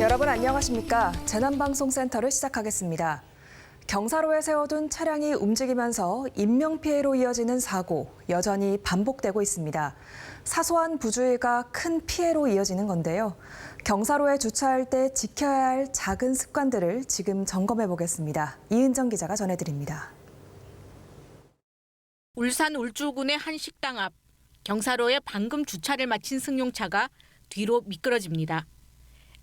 여러분 안녕하십니까? 재난방송센터를 시작하겠습니다. 경사로에 세워둔 차량이 움직이면서 인명피해로 이어지는 사고 여전히 반복되고 있습니다. 사소한 부주의가 큰 피해로 이어지는 건데요. 경사로에 주차할 때 지켜야 할 작은 습관들을 지금 점검해 보겠습니다. 이은정 기자가 전해드립니다. 울산 울주군의 한 식당 앞 경사로에 방금 주차를 마친 승용차가 뒤로 미끄러집니다.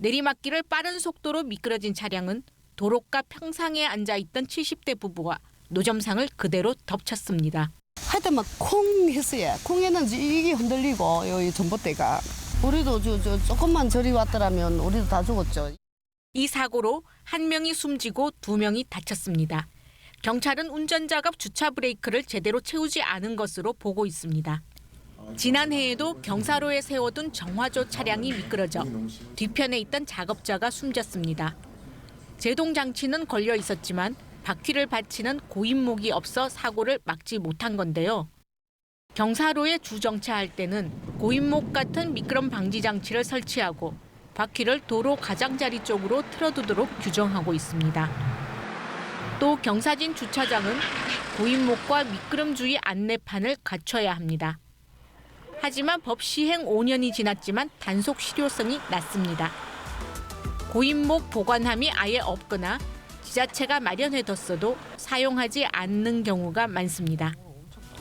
내리막길을 빠른 속도로 미끄러진 차량은 도로가 평상에 앉아 있던 70대 부부와 노점상을 그대로 덮쳤습니다. 할때막콩 했어요. 콩 했는지 이게 흔들리고 여기 전봇대가 우리도 저, 저 조금만 저리 왔더라면 우리도 다 죽었죠. 이 사고로 한 명이 숨지고 두 명이 다쳤습니다. 경찰은 운전자가 주차 브레이크를 제대로 채우지 않은 것으로 보고 있습니다. 지난해에도 경사로에 세워둔 정화조 차량이 미끄러져 뒤편에 있던 작업자가 숨졌습니다. 제동 장치는 걸려 있었지만 바퀴를 받치는 고인목이 없어 사고를 막지 못한 건데요. 경사로에 주정차할 때는 고인목 같은 미끄럼 방지 장치를 설치하고 바퀴를 도로 가장자리 쪽으로 틀어두도록 규정하고 있습니다. 또 경사진 주차장은 고인목과 미끄럼 주의 안내판을 갖춰야 합니다. 하지만 법 시행 5년이 지났지만 단속 실효성이 낮습니다. 고인목 보관함이 아예 없거나 지자체가 마련해뒀어도 사용하지 않는 경우가 많습니다.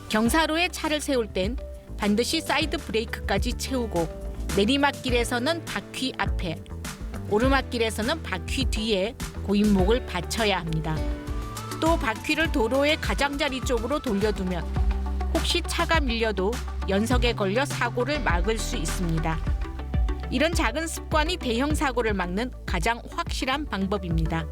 경사로에 차를 세울 땐 반드시 사이드 브레이크까지 채우고 내리막길에서는 바퀴 앞에, 오르막길에서는 바퀴 뒤에 고인목을 받쳐야 합니다. 또 바퀴를 도로의 가장자리 쪽으로 돌려두면 혹시 차가 밀려도 연석에 걸려 사고를 막을 수 있습니다. 이런 작은 습관이 대형 사고를 막는 가장 확실한 방법입니다.